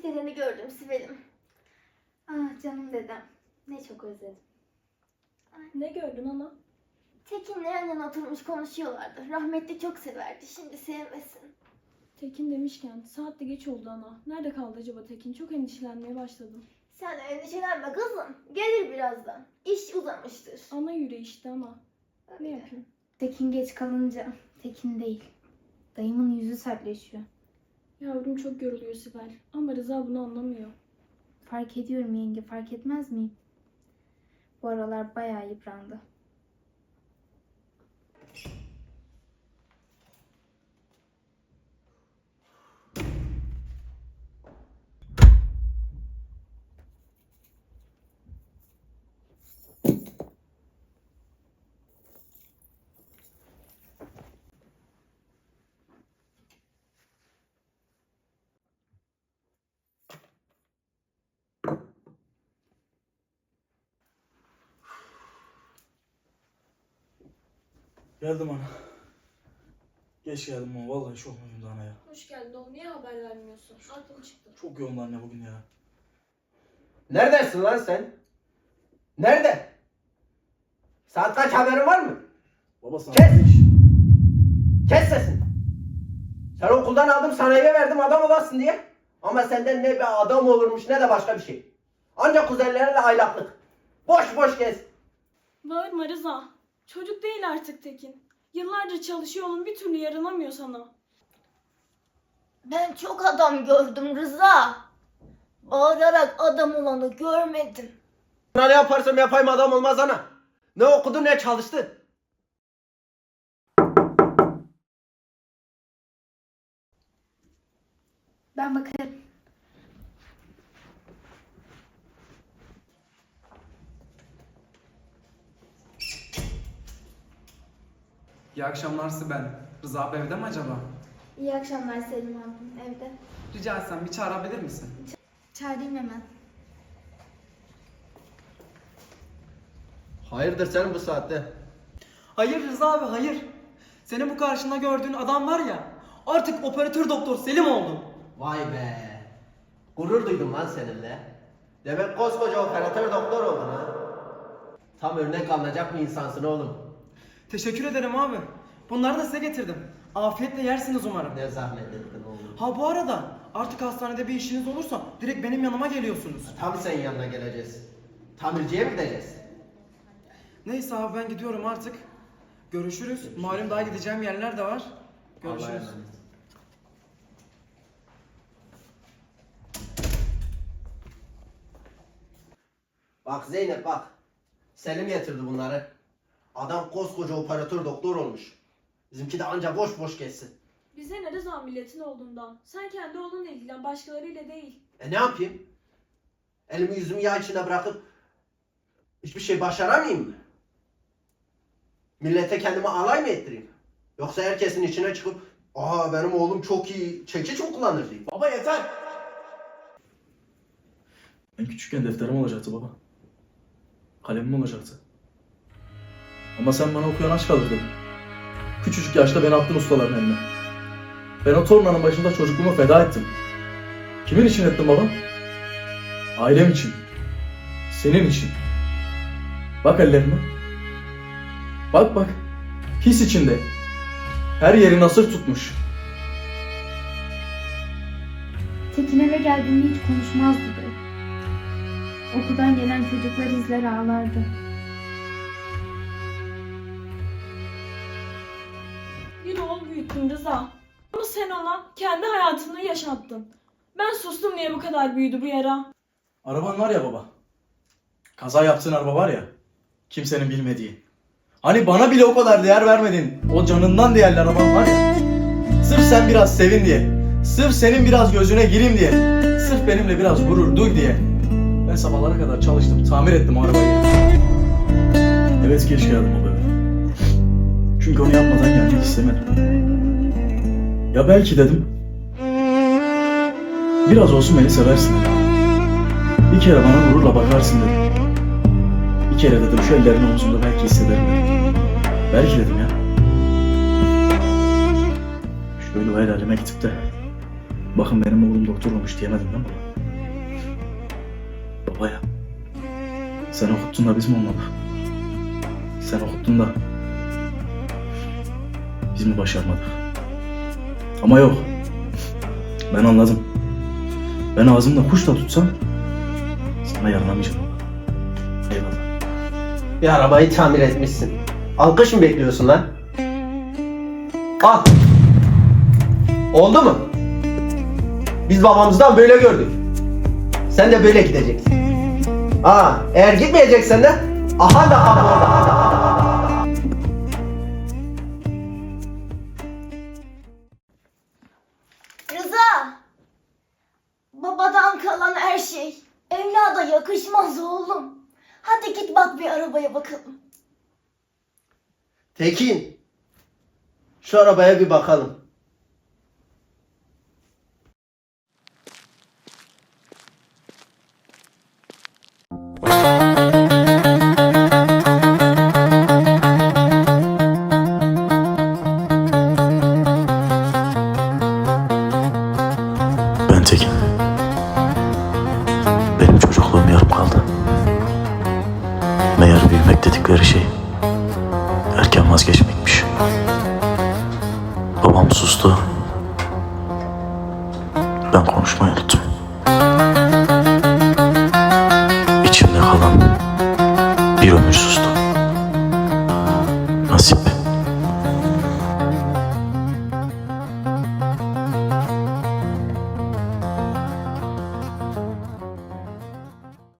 rahmetli dedeni gördüm Sibel'im. Ah canım dedem. Ne çok özledim. Ne gördün ana? Tekin'le yan yana oturmuş konuşuyorlardı. Rahmetli çok severdi. Şimdi sevmesin. Tekin demişken saat de geç oldu ana. Nerede kaldı acaba Tekin? Çok endişelenmeye başladım. Sen endişelenme kızım. Gelir birazdan. İş uzamıştır. Ana yüreği işte ama. Ne yapayım? Tekin geç kalınca Tekin değil. Dayımın yüzü sertleşiyor. Yavrum çok yoruluyor Sibel. Ama Rıza bunu anlamıyor. Fark ediyorum yenge fark etmez miyim? Bu aralar bayağı yıprandı. Geldim ana. Geç geldim ama vallahi çok mutluyum ana ya. Hoş geldin oğlum. Niye haber vermiyorsun? Aklım çıktı. Çok yoğundu anne bugün ya. Neredesin lan sen? Nerede? Saat kaç haberin var mı? Baba sana Kes! Kes sesini. Sen okuldan aldım sana eve verdim adam olasın diye. Ama senden ne bir adam olurmuş ne de başka bir şey. Ancak kuzenlerinle aylaklık. Boş boş gez. Bağırma Rıza. Çocuk değil artık Tekin. Yıllarca çalışıyor oğlum bir türlü yaranamıyor sana. Ben çok adam gördüm Rıza. Bağırarak adam olanı görmedim. Ne yaparsam yapayım adam olmaz ana. Ne okudu ne çalıştı. Ben bakarım. İyi akşamlar Sibel. Rıza abi evde mi acaba? İyi akşamlar Selim abim evde. Rica etsem bir çağırabilir misin? Çağırayım hemen. Hayırdır senin bu saatte? Hayır Rıza abi hayır. Senin bu karşında gördüğün adam var ya artık operatör doktor Selim oldu. Vay be. Gurur duydum lan seninle. Demek koskoca operatör doktor oldun ha. Tam örnek alınacak bir insansın oğlum. Teşekkür ederim abi. Bunları da size getirdim. Afiyetle yersiniz umarım. Ne zahmet ettin oğlum. Ha bu arada artık hastanede bir işiniz olursa direkt benim yanıma geliyorsunuz. Tam senin yanına geleceğiz. Tamirciye mi gideceğiz? Neyse abi ben gidiyorum artık. Görüşürüz. Malum daha gideceğim yerler de var. Allah'a Görüşürüz. emanet. Bak Zeynep bak. Selim getirdi bunları. Adam koskoca operatör doktor olmuş. Bizimki de anca boş boş geçsin. Bize ne Rıza milletin olduğundan. Sen kendi oğlunla ilgilen başkalarıyla değil. E ne yapayım? Elimi yüzümü yağ içinde bırakıp hiçbir şey başaramayayım mı? Millete kendimi alay mı ettireyim? Yoksa herkesin içine çıkıp aa benim oğlum çok iyi, çekiç mi kullanır diyeyim. Baba yeter! Ben küçükken defterim olacaktı baba. Kalemim olacaktı. Ama sen bana okuyan aç kalır dedin. Küçücük yaşta beni attın ustaların eline. Ben o tornanın başında çocukluğumu feda ettim. Kimin için ettim baba? Ailem için. Senin için. Bak ellerime. Bak bak. His içinde. Her yeri nasır tutmuş. Tekin eve geldiğinde hiç konuşmazdı da. Okuldan gelen çocuklar izler ağlardı. Bir oğul büyüttün Rıza. Ama sen ona kendi hayatını yaşattın. Ben sustum diye bu kadar büyüdü bu yara. Araban var ya baba. Kaza yaptığın araba var ya. Kimsenin bilmediği. Hani bana bile o kadar değer vermedin. O canından değerli araban var ya. Sırf sen biraz sevin diye. Sırf senin biraz gözüne gireyim diye. Sırf benimle biraz gurur duy diye. Ben sabahlara kadar çalıştım. Tamir ettim arabayı. Evet geç geldim bebe. Çünkü onu yapmadan gelmek istemedim. Ya belki dedim. Biraz olsun beni seversin. Bir kere bana gururla bakarsın dedim. Bir kere dedim şu ellerin omzumda belki hissederim dedim. Belki dedim ya. Şöyle o el aleme gidip de bakın benim oğlum doktor olmuş diyemedin değil mi baba? Ya. Sen okuttun da biz mi olmadık? Sen okuttun da biz mi başarmadık? Ama yok. Ben anladım. Ben ağzımda kuş da tutsam sana yaranamayacağım. Eyvallah. Bir arabayı tamir etmişsin. Alkış mı bekliyorsun lan? Al. Oldu mu? Biz babamızdan böyle gördük. Sen de böyle gideceksin. Aa, eğer gitmeyeceksen de aha da aha orada. Bakalım. Tekin. Şu arabaya bir bakalım. Büyümek dedikleri şey erken vazgeçmekmiş. Babam sustu. Ben konuşmayı unuttum. İçimde kalan bir ömür sustu. Nasip.